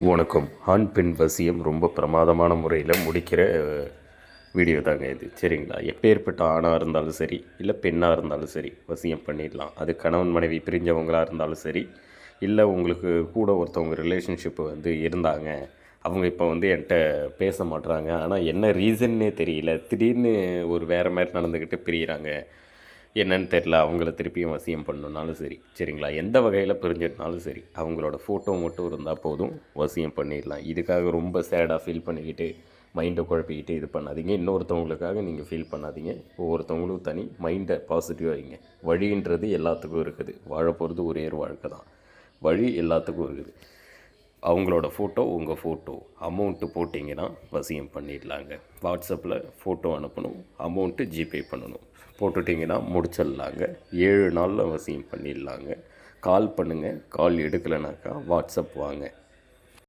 வணக்கம். ஆண் பெண் வசியம் ரொம்ப பிரமாதமான முறையில் முடிக்கிற வீடியோ தாங்க இது. சரிங்களா? எப்பேற்பட்ட ஆணாக இருந்தாலும் சரி இல்லை பெண்ணாக இருந்தாலும் சரி வசியம் பண்ணிடலாம். அது கணவன் மனைவி பிரிஞ்சவங்களாக இருந்தாலும் சரி இல்லை உங்களுக்கு கூட ஒருத்தவங்க ரிலேஷன்ஷிப் வந்து இருந்தாங்க அவங்க இப்போ வந்து என்கிட்ட பேச மாட்டுறாங்க ஆனால் என்ன ரீசன்னே தெரியல. திடீர்னு ஒரு வேறு மாதிரி நடந்துக்கிட்டு பிரியிறாங்க. என்னன்னு தெரில அவங்கள திருப்பியும் வசியம் பண்ணணுன்னாலும் சரி. சரிங்களா? எந்த வகையில் பிரிஞ்சிட்டாலும் சரி அவங்களோட ஃபோட்டோ மட்டும் இருந்தால் போதும் வசியம் பண்ணிடலாம். இதுக்காக ரொம்ப சேடாக ஃபீல் பண்ணிக்கிட்டு மைண்டை குழப்பிக்கிட்டு இது பண்ணாதீங்க. இன்னொருத்தவங்களுக்காக நீங்கள் ஃபீல் பண்ணாதீங்க. ஒவ்வொருத்தவங்களும் தனி மைண்டை பாசிட்டிவாக வைங்க. வழின்றது எல்லாத்துக்கும் இருக்குது. வாழ போகிறது ஒரே ஒரு வாழ்க்கை தான். வழி எல்லாத்துக்கும் இருக்குது. அவங்களோட ஃபோட்டோ உங்கள் ஃபோட்டோ அமௌண்ட்டு போட்டிங்கன்னா வசியம் பண்ணிடலாங்க. வாட்ஸ்அப்பில் ஃபோட்டோ அனுப்பணும். அமௌண்ட்டு ஜிபே பண்ணணும். போட்டுட்டிங்கன்னா முடிச்சிடலாங்க. ஏழு நாளில் வசியம் பண்ணிடலாங்க. கால் பண்ணுங்கள் கால் எடுக்கலைனாக்கா வாட்ஸ்அப் வாங்க.